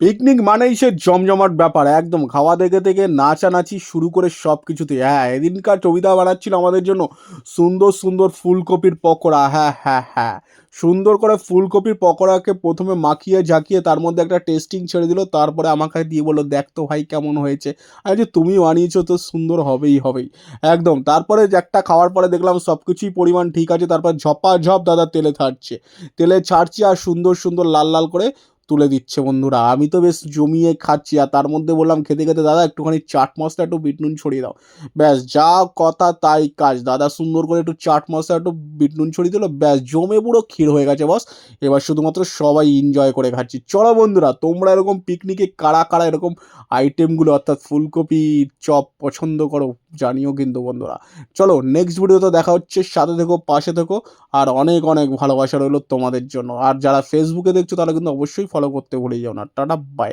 Picnic মানেই সে জমজমাট ব্যাপার, একদম খাওয়া দেখে থেকে নাচানাচি শুরু করে সব কিছুতে হ্যাঁ এদিনকার কবিতা বানাচ্ছিল আমাদের জন্য সুন্দর সুন্দর ফুলকপির পকোড়া হ্যাঁ হ্যাঁ হ্যাঁ। সুন্দর করে ফুলকপির পকোড়াকে প্রথমে মাখিয়ে ঝাঁকিয়ে তার মধ্যে একটা টেস্টিং ছেড়ে দিল, তারপরে আমাকে দিয়ে বলল, দেখ তো ভাই কেমন হয়েছে। আর যে তুমি বানিয়েছো তো সুন্দর হবেই হবেই। একদম, তারপরে একটা খাওয়ার পরে দেখলাম সব কিছুই পরিমাণ ঠিক আছে, তারপর ঝপা ঝপ দাদা তেলে ছাড়ছে। তেলে ছাড়ছি আর সুন্দর সুন্দর লাল লাল করে তুলে দিচ্ছে বন্ধুরা। আমি তো বেশ জমিয়ে খাচ্ছি আর তার মধ্যে বললাম খেতে খেতে, দাদা, একটুখানি চাট মশলা একটু বিট নুন ছড়িয়ে দাও। ব্যাস, যা কথা তাই কাজ। দাদা সুন্দর করে একটু চাট মশলা একটু বিট নুন ছড়িয়ে দিল, ব্যাস, জমে পুরো ক্ষীর হয়ে গেছে বস। এবার শুধুমাত্র সবাই এনজয় করে খাচ্ছি। চলো বন্ধুরা, তোমরা এরকম পিকনিকে কারা কারা এরকম আইটেমগুলো অর্থাৎ ফুলকপি, চপ পছন্দ করো, জানিও কিন্তু বন্ধুরা। চলো নেক্সট ভিডিওতে দেখা হচ্ছে। সাথে থেকো, পাশে থেকো। আর অনেক অনেক ভালোবাসা রইল তোমাদের জন্য। আর যারা ফেসবুকে দেখছ, তারা কিন্তু অবশ্যই ফলো করতে ভুলে যাও না। Tata bye